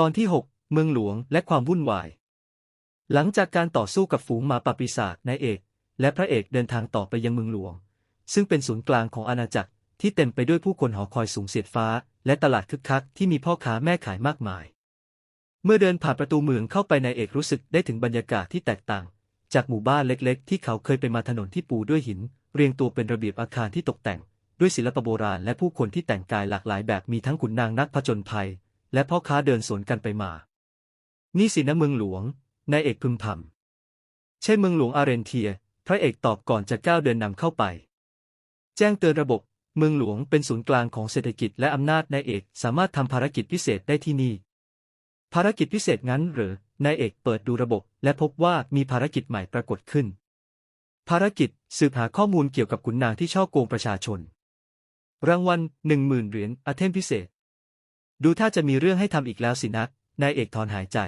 ตอนที่ 6 เมืองหลวงและความวุ่นวาย หลังจากการต่อสู้กับฝูงหมาป่าปีศาจนายเอก และพระเอกเดินทางต่อไปยังเมืองหลวง ซึ่งเป็นศูนย์กลางของอาณาจักรที่เต็มไปด้วยผู้คนหอคอยสูงเสียดฟ้า และตลาดคึกคักที่มีพ่อค้าแม่ขายมากมาย เมื่อเดินผ่านประตูเมืองเข้าไปนายเอกรู้สึกได้ถึงบรรยากาศที่แตกต่าง จากหมู่บ้านเล็กๆ ที่เขาเคยไปมาถนนที่ปูด้วยหิน เรียงตัวเป็นระเบียบอาคารที่ตกแต่ง ด้วยศิลปะโบราณและผู้คนที่แต่งกายหลากหลายแบบมีทั้งขุนนางนักผจญภัย และพ่อค้าเดินสวนกันไปมา นี่สินะเมืองหลวง นายเอกพึมพำใช่เมืองหลวงอาเรนเทีย พระเอกตอบก่อนจะก้าวเดินนำเข้าไป แจ้งเตือนระบบ เมืองหลวงเป็นศูนย์กลางของเศรษฐกิจและอำนาจนายเอกสามารถทำภารกิจพิเศษได้ที่นี่ ภารกิจพิเศษงั้นหรือนายเอกเปิดดูระบบ และพบว่ามีภารกิจใหม่ปรากฏขึ้น ภารกิจสืบหาข้อมูลเกี่ยวกับขุนนางที่ช่อโกงประชาชน รางวัลหนึ่งหมื่นเหรียญอาเทมพิเศษ ดูถ้าจะมีเรื่องให้ทำอีกแล้วสินะนายเอกถอนหายใจ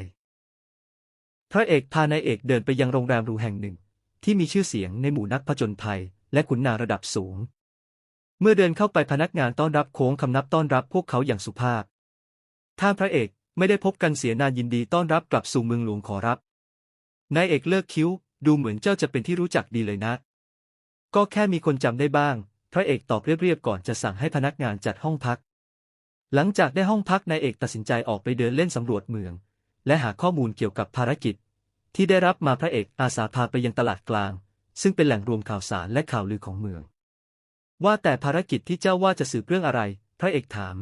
พระเอกพานายเอกเดินไปยังโรงแรมหรูแห่งหนึ่ง ที่มีชื่อเสียงในหมู่นักผจญภัย และขุนนางระดับสูง เมื่อเดินเข้าไปพนักงานต้อนรับโค้งคำนับต้อนรับพวกเขาอย่างสุภาพ ท่านพระเอกไม่ได้พบกันเสียนานยินดีต้อนรับกลับสู่เมืองหลวงขอรับ นายเอกเลิกคิ้ว ดูเหมือนเจ้าจะเป็นที่รู้จักดีเลยนะ ก็แค่มีคนจำได้บ้าง พระเอกตอบเรียบๆก่อนจะสั่งให้พนักงานจัดห้องพัก หลังจากได้ห้องพักนายเอกตัดสินใจออกไปเดินเล่นสำรวจเมือง และหาข้อมูลเกี่ยวกับภารกิจ ที่ได้รับมาพระเอกอาสาพาไปยังตลาดกลาง ซึ่งเป็นแหล่งรวมข่าวสารและข่าวลือของเมือง ว่าแต่ภารกิจที่เจ้าว่าจะสืบเรื่องอะไร พระเอกถาม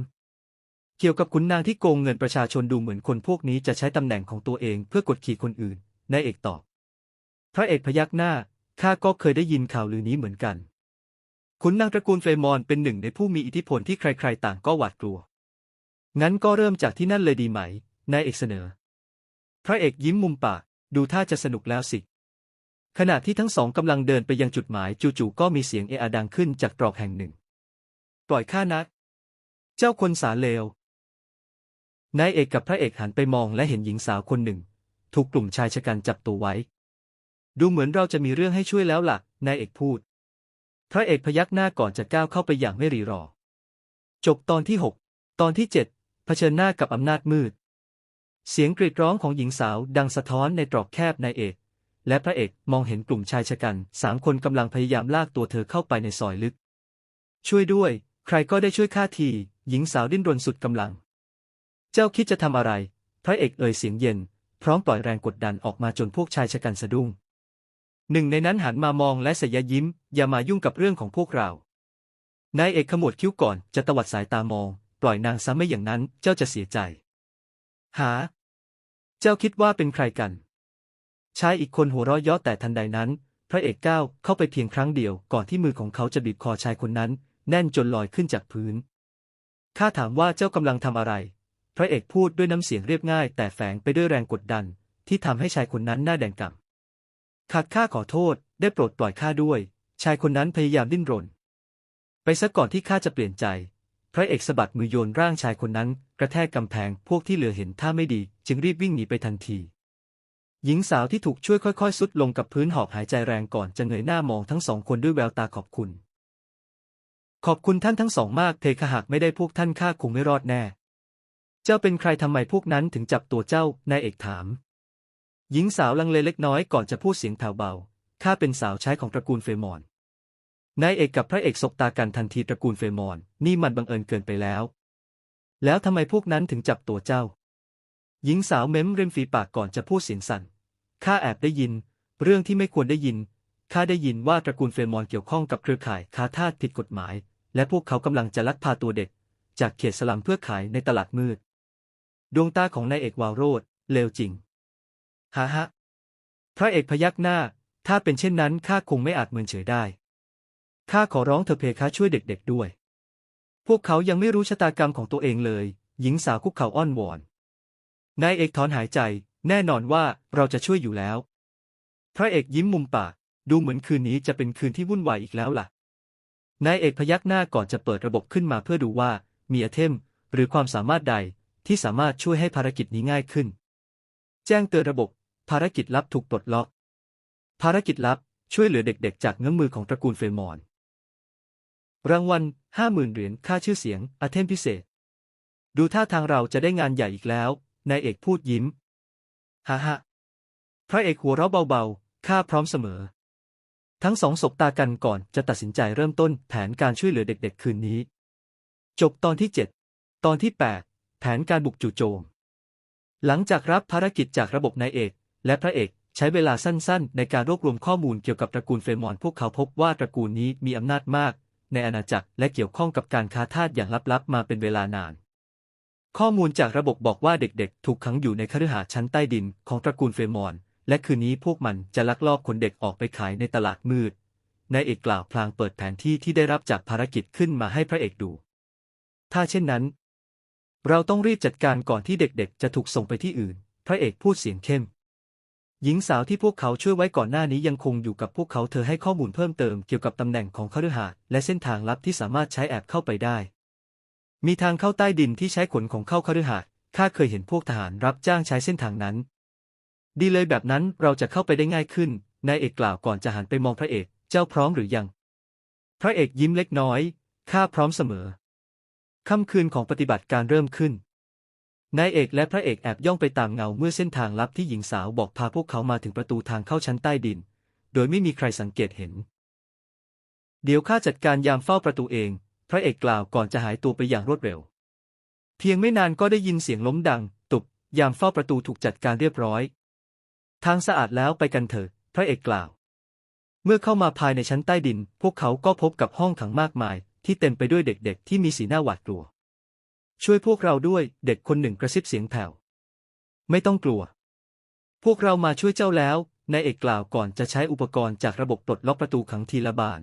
เกี่ยวกับขุนนางที่โกงเงินประชาชนดูเหมือนคนพวกนี้จะใช้ตำแหน่งของตัวเองเพื่อกดขี่คนอื่นนายเอกตอบ พระเอกพยักหน้าข้าก็เคยได้ยินข่าวลือนี้เหมือนกันขุนนางตระกูลเฟมอนเป็นหนึ่งในผู้มีอิทธิพลที่ใครๆ ต่างก็หวาดกลัว งั้นก็เริ่มจากที่นั่นเลยดีไหม นายเอกเสนอ พระเอกยิ้มมุมปาก ดูท่าจะสนุกแล้วสิ ขณะที่ทั้งสองกำลังเดินไปยังจุดหมายจู่ๆก็มีเสียงเอะอะดังขึ้นจากตรอกแห่งหนึ่ง ปล่อยข้านะเจ้าคนสาเลวนายเอกกับพระเอกหันไปมองและเห็นหญิงสาวคนหนึ่ง ถูกกลุ่มชายชะกันจับตัวไว้ ดูเหมือนเราจะมีเรื่องให้ช่วยแล้วล่ะ นายเอกพูด พระเอกพยักหน้าก่อนจะก้าวเข้าไปอย่างไม่รีรอ จบตอนที่ 6 ตอนที่ 7 เผชิญหน้ากับอำนาจมืด เสียงกรีดร้องของหญิงสาวดังสะท้อนในตรอกแคบนายเอก และพระเอกมองเห็นกลุ่มชายชะกันสามคนกำลังพยายามลากตัวเธอเข้าไปในซอยลึก ช่วยด้วย ใครก็ได้ช่วยข้าที หญิงสาวดิ้นรนสุดกำลัง เจ้าคิดจะทำอะไร พระเอกเอ่ยเสียงเย็น พร้อมปล่อยแรงกดดันออกมาจนพวกชายชะกันสะดุ้งหนึ่งในนั้นหันมามองและสยยิ้ม อย่ามายุ่งกับเรื่องของพวกเรา นายเอกขมวดคิ้วก่อนจะตวัดสายตามอง ปล่อยนางซะไม่อย่างนั้นเจ้าจะเสียใจ หา เจ้าคิดว่าเป็นใครกัน ชายอีกคนหัวเราะเยาะแต่ทันใดนั้น พระเอกก้าวเข้าไปเพียงครั้งเดียวก่อนที่มือของเขาจะบีบคอชายคนนั้น แน่นจนลอยขึ้นจากพื้น ข้าถามว่าเจ้ากำลังทำอะไร พระเอกพูดด้วยน้ำเสียงเรียบง่าย แต่แฝงไปด้วยแรงกดดัน ที่ทำให้ชายคนนั้นหน้าแดงก่ำขาดข้าขอโทษ ได้โปรดปล่อยข้าด้วย ชายคนนั้นพยายามดิ้นรน ไปซะก่อนที่ข้าจะเปลี่ยนใจ พระเอกสะบัดมือโยนร่างชายคนนั้น กระแทกกำแพงพวกที่เหลือเห็นท่าไม่ดี จึงรีบวิ่งหนีไปทันที หญิงสาวที่ถูกช่วยค่อยๆสุดลงกับพื้นหอบหายใจแรงก่อนจะเงยหน้ามองทั้งสองคนด้วยแววตาขอบคุณ ขอบคุณท่านทั้งสองมากเพคหากไม่ได้พวกท่านข้าคงไม่รอดแน่ เจ้าเป็นใครทำไมพวกนั้นถึงจับตัวเจ้านายเอกถาม หญิงสาวลังเลเล็กน้อยก่อนจะพูดเสียงแผ่วเบาข้าเป็นสาวใช้ของตระกูลเฟมอน นายเอกกับพระเอกสบตากันทันทีตระกูลเฟรมอน นี่มันบังเอิญเกินไปแล้ว แล้วทำไมพวกนั้นถึงจับตัวเจ้า หญิงสาวเม้มเริมฝีปากก่อนจะพูดเสียงสั่น ข้าแอบได้ยิน เรื่องที่ไม่ควรได้ยิน ข้าได้ยินว่าตระกูลเฟรมอนเกี่ยวข้องกับเครือข่ายค้าทาสผิดกฎหมาย และพวกเขากำลังจะลักพาตัวเด็ก จากเขตสลัมเพื่อขายในตลาดมืด ดวงตาของนายเอกวาวโรดเลวจริงฮะฮะพระเอกพยักหน้า ถ้าเป็นเช่นนั้นข้าคงไม่อาจเมินเฉยได้ ข้าขอร้องเธอเพคะช่วยเด็กๆด้วย พวกเขายังไม่รู้ชะตากรรมของตัวเองเลย หญิงสาวคุกเข่าอ้อนวอน นายเอกถอนหายใจ แน่นอนว่าเราจะช่วยอยู่แล้ว พระเอกยิ้มมุมปาก ดูเหมือนคืนนี้จะเป็นคืนที่วุ่นวายอีกแล้วล่ะ นายเอกพยักหน้าก่อนจะเปิดระบบขึ้นมาเพื่อดูว่ามีไอเทม หรือความสามารถใดที่สามารถช่วยให้ภารกิจนี้ง่ายขึ้น แจ้งเตือนระบบ ภารกิจลับถูกปลดล็อก ภารกิจลับช่วยเหลือเด็กๆ จากเงื้อมือของตระกูลเฟรมอน รางวัลห้าหมื่นเหรียญค่าชื่อเสียง อาเทมพิเศษ ดูท่าทางเราจะได้งานใหญ่อีกแล้ว นายเอกพูดยิ้ม ฮ่าฮ่าพระเอกหัวเราะเบาๆ ข้าพร้อมเสมอ ทั้งสองสบตากันก่อนจะตัดสินใจเริ่มต้นแผนการช่วยเหลือเด็กๆ คืนนี้ จบตอนที่ 7 ตอนที่ 8 แผนการบุกจู่โจม หลังจากรับภารกิจจากระบบนายเอก และพระเอกใช้เวลาสั้นๆ ในการรวบรวมข้อมูลเกี่ยวกับตระกูลเฟรมอนพวกเขาพบว่าตระกูลนี้มีอำนาจมาก ในอาณาจักรและเกี่ยวข้องกับการค้าทาสอย่างลับๆ มาเป็นเวลานาน ข้อมูลจากระบบบอกว่าเด็กๆ ถูกขังอยู่ในคฤหาสน์ชั้นใต้ดินของตระกูลเฟรมอน และคืนนี้พวกมันจะลักลอบขนเด็กออกไปขายในตลาดมืดนายเอกกล่าวพลางเปิดแผนที่ที่ได้รับจากภารกิจขึ้นมาให้พระเอกดู ถ้าเช่นนั้น เราต้องรีบจัดการก่อนที่เด็กๆ จะถูกส่งไปที่อื่น พระเอกพูดเสียงเข้ม หญิงสาวที่พวกเขาช่วยไว้ก่อนหน้านี้ยังคงอยู่กับพวกเขาเธอให้ข้อมูลเพิ่มเติมเกี่ยวกับตำแหน่งของคฤหาสน์และเส้นทางลับที่สามารถใช้แอบเข้าไปได้ มีทางเข้าใต้ดินที่ใช้ขนของเข้าคฤหาสน์ข้าเคยเห็นพวกทหารรับจ้างใช้เส้นทางนั้น ดีเลยแบบนั้นเราจะเข้าไปได้ง่ายขึ้น นายเอกกล่าวก่อนจะหันไปมองพระเอก เจ้าพร้อมหรือยัง พระเอกยิ้มเล็กน้อย ข้าพร้อมเสมอ ค่ำคืนของปฏิบัติการเริ่มขึ้น นายเอกและพระเอกแอบย่องไปตามเงาเมื่อเส้นทางลับที่หญิงสาวบอกพาพวกเขามาถึงประตูทางเข้าชั้นใต้ดิน โดยไม่มีใครสังเกตเห็น เดี๋ยวข้าจัดการยามเฝ้าประตูเอง พระเอกกล่าวก่อนจะหายตัวไปอย่างรวดเร็ว เพียงไม่นานก็ได้ยินเสียงล้มดัง ตุบ ยามเฝ้าประตูถูกจัดการเรียบร้อย ทางสะอาดแล้วไปกันเถอะ พระเอกกล่าว เมื่อเข้ามาภายในชั้นใต้ดิน พวกเขาก็พบกับห้องขังมากมาย ที่เต็มไปด้วยเด็กๆ ที่มีสีหน้าหวาดกลัว ช่วยพวกเราด้วยเด็กคนหนึ่งกระซิบเสียงแผ่ว ไม่ต้องกลัว พวกเรามาช่วยเจ้าแล้วนายเอกกล่าวก่อนจะใช้อุปกรณ์จากระบบปลดล็อกประตูขังทีละบาน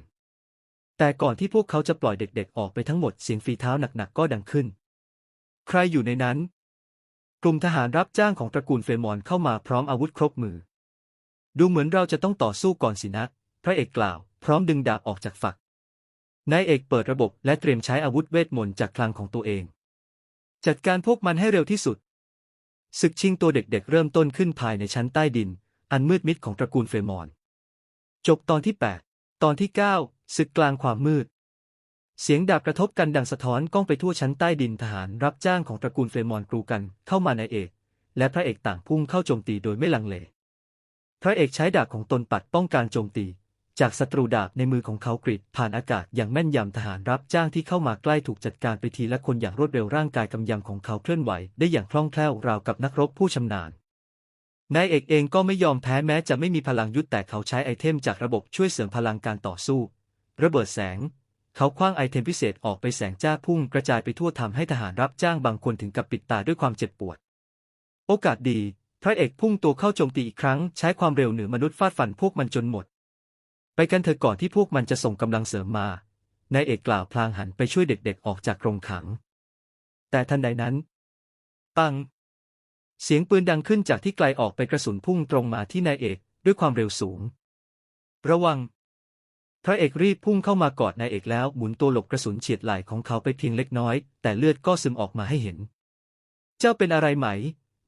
แต่ก่อนที่พวกเขาจะปล่อยเด็กๆออกไปทั้งหมดเสียงฝีเท้าหนักๆก็ดังขึ้น ใครอยู่ในนั้น กลุ่มทหารรับจ้างของตระกูลเฟรมอนเข้ามาพร้อมอาวุธครบมือ ดูเหมือนเราจะต้องต่อสู้ก่อนสินะ พระเอกกล่าว พร้อมดึงดาบออกจากฝักนายเอกเปิดระบบและเตรียมใช้อาวุธเวทมนต์จากคลังของตัวเอง จัดการพวกมันให้เร็วที่สุด ศึกชิงตัวเด็กๆเริ่มต้นขึ้นภายในชั้นใต้ดิน อันมืดมิดของตระกูลเฟรมอน จบตอนที่ 8 ตอนที่ 9 ศึกกลางความมืด เสียงดาบกระทบกันดังสะท้อนก้องไปทั่วชั้นใต้ดินทหารรับจ้างของตระกูลเฟรมอนกรูกันเข้ามาในเอก และพระเอกต่างพุ่งเข้าโจมตีโดยไม่ลังเล พระเอกใช้ดาบของตนปัดป้องการโจมตี จากศัตรูดาบในมือของเขากรีดผ่านอากาศอย่างแม่นยำทหารรับจ้างที่เข้ามาใกล้ถูกจัดการไปทีละคนอย่างรวดเร็วร่างกายกำยำของเขาเคลื่อนไหวได้อย่างคล่องแคล่วราวกับนักรบผู้ชำนาญนายเอกเองก็ไม่ยอมแพ้แม้จะไม่มีพลังยุทธแต่เขาใช้ไอเทมจากระบบช่วยเสริมพลังการต่อสู้ ระเบิดแสง เขาคว้างไอเทมพิเศษออกไปแสงจ้าพุ่งกระจายไปทั่วทำให้ทหารรับจ้างบางคนถึงกับปิดตาด้วยความเจ็บปวด โอกาสดี พระเอกพุ่งตัวเข้าโจมตีอีกครั้ง ใช้ความเร็วเหนือมนุษย์ฟาดฟันพวกมันจนหมด ไปกันเถอะก่อนที่พวกมันจะส่งกำลังเสริมมานายเอกกล่าวพลางหันไปช่วยเด็กๆออกจากกรงขัง แต่ทันใดนั้น ปัง เสียงปืนดังขึ้นจากที่ไกลออกไปกระสุนพุ่งตรงมาที่นายเอกด้วยความเร็วสูง ระวัง พระเอกรีบพุ่งเข้ามากอดนายเอกแล้วหมุนตัวหลบกระสุนเฉียดไหล่ของเขาไปเพียงเล็กน้อย แต่เลือดก็ซึมออกมาให้เห็น เจ้าเป็นอะไรไหม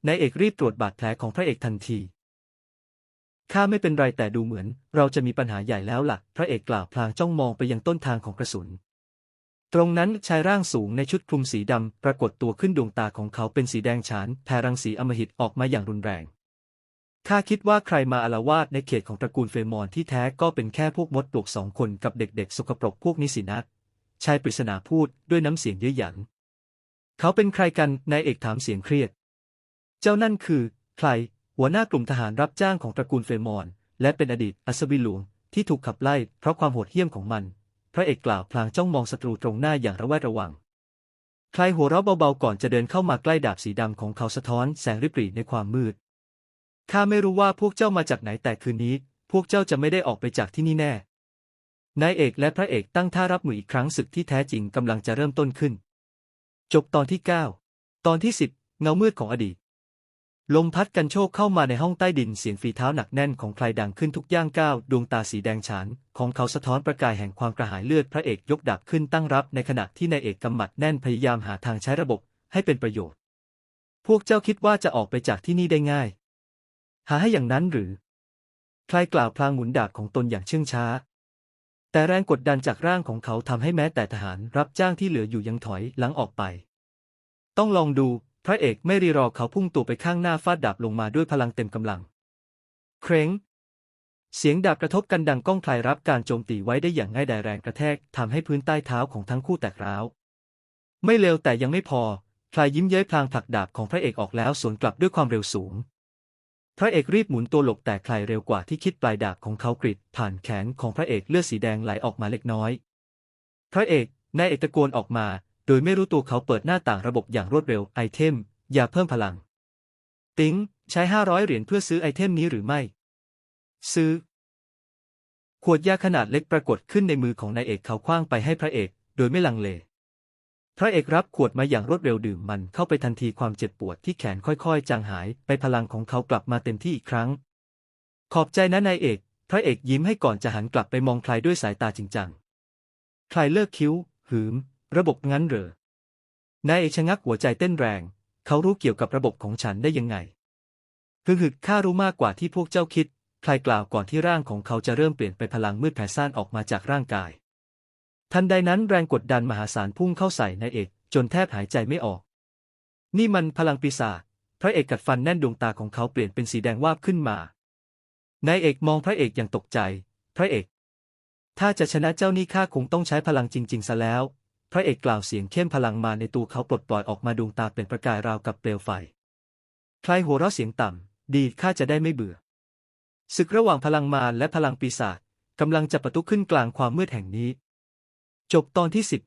นายเอกรีบตรวจบาดแผลของพระเอกทันที ข้าไม่เป็นไรแต่ดูเหมือน เราจะมีปัญหาใหญ่แล้วล่ะ พระเอกกล่าวพลางจ้องมองไปยังต้นทางของกระสุน ตรงนั้นชายร่างสูงในชุดคลุมสีดำปรากฏตัวขึ้นดวงตาของเขาเป็นสีแดงฉานแผ่รังสีอมหิตออกมาอย่างรุนแรง ข้าคิดว่าใครมาอาละวาดในเขตของตระกูลเฟรมอนที่แท้ก็เป็นแค่พวกมดปลวกสองคนกับเด็กๆ สกปรกพวกนี้สินะชายปริศนาพูดด้วยน้ำเสียงเย้ยหยัน เขาเป็นใครกันนายเอกถามเสียงเครียด เจ้านั่นคือ ใคร หัวหน้ากลุ่มทหารรับจ้างของตระกูลเฟรมอน และเป็นอดีตอัศวินหลวงที่ถูกขับไล่เพราะความโหดเหี้ยมของมัน พระเอกกล่าวพลางจ้องมองศัตรูตรงหน้าอย่างระแวดระวัง ใครหัวเราะเบาๆก่อนจะเดินเข้ามาใกล้ดาบสีดำของเขาสะท้อนแสงริบหรี่ในความมืด ข้าไม่รู้ว่าพวกเจ้ามาจากไหนแต่คืนนี้ พวกเจ้าจะไม่ได้ออกไปจากที่นี่แน่ นายเอกและพระเอกตั้งท่ารับมืออีกครั้งศึกที่แท้จริงกำลังจะเริ่มต้นขึ้น จบตอนที่ 9 ตอนที่ 10 เงามืดของอดีต ลมพัดกันโชกเข้ามาในห้องใต้ดินเสียงฝีเท้าหนักแน่นของใครดังขึ้นทุกย่างก้าว ดวงตาสีแดงฉาน ของเขาสะท้อนประกายแห่งความกระหายเลือดพระเอกยกดาบขึ้นตั้งรับในขณะที่นายเอกกำหมัดแน่นพยายามหาทางใช้ระบบให้เป็นประโยชน์ พวกเจ้าคิดว่าจะออกไปจากที่นี่ได้ง่าย หาให้อย่างนั้นหรือ ใครกล่าวพลางหมุนดาบของตนอย่างเชื่องช้า แต่แรงกดดันจากร่างของเขาทำให้แม้แต่ทหารรับจ้างที่เหลืออยู่ยังถอยหลังออกไป ต้องลองดู พระเอกไม่รีรอเขาพุ่งตัวไปข้างหน้าฟาดดาบลงมาด้วยพลังเต็มกำลัง เคร้ง เสียงดาบกระทบกันดังก้องไพลรับการโจมตีไว้ได้อย่างง่ายดายแรงกระแทกทำให้พื้นใต้เท้าของทั้งคู่แตกร้าว ไม่เร็วแต่ยังไม่พอพลายยิ้มเย้ยพลางผลักดาบของพระเอกออกแล้วสวนกลับด้วยความเร็วสูง พระเอกรีบหมุนตัวหลบแต่ใครเร็วกว่าที่คิดปลายดาบของเขากริดผ่านแขนของพระเอกเลือดสีแดงไหลออกมาเล็กน้อย พระเอกนายเอกตะโกนออกมา โดยไม่รู้ตัวเขาเปิดหน้าต่างระบบอย่างรวดเร็วไอเทม อย่าเพิ่มพลัง ติ้งใช้ห้าร้อยเหรียญเพื่อซื้อไอเทมนี้หรือไม่ ซื้อ ขวดยาขนาดเล็กปรากฏขึ้นในมือของนายเอกเขาคว้างไปให้พระเอก โดยไม่ลังเล พระเอกรับขวดมาอย่างรวดเร็วดื่มมันเข้าไปทันทีความเจ็บปวดที่แขนค่อยๆ จางหายไปพลังของเขากลับมาเต็มที่อีกครั้ง ขอบใจนะนายเอก พระเอกยิ้มให้ก่อนจะหันกลับไปมองใครด้วยสายตาจริงจังใครเลิกคิ้ว หืม ระบบงั้นเหรอนายเอกชะงักหัวใจเต้นแรง เขารู้เกี่ยวกับระบบของฉันได้ยังไงฮึฮึข้ารู้มากกว่าที่พวกเจ้าคิด ใครกล่าวก่อนที่ร่างของเขาจะเริ่มเปลี่ยนไปพลังมืดแผ่ซ่านออกมาจากร่างกาย ทันใดนั้นแรงกดดันมหาศาลพุ่งเข้าใส่นายเอก จนแทบหายใจไม่ออก นี่มันพลังปีศาจ พระเอกกัดฟันแน่นดวงตาของเขาเปลี่ยนเป็นสีแดงวาบขึ้นมา นายเอกมองพระเอกอย่างตกใจ พระเอก ถ้าจะชนะเจ้านี่ข้าคงต้องใช้พลังจริง ๆ ซะแล้ว พระเอกกล่าวเสียงเข้มพลังมาในตัวเขาปลดปล่อยออกมาดวงตาเป็นประกายราวกับเปลวไฟ ใครหัวเราะเสียงต่ำ ดีข้าจะได้ไม่เบื่อ ศึกระหว่างพลังมารและพลังปีศาจกำลังจะประทุขึ้นกลางความมืดแห่งนี้ จบตอนที่สิบ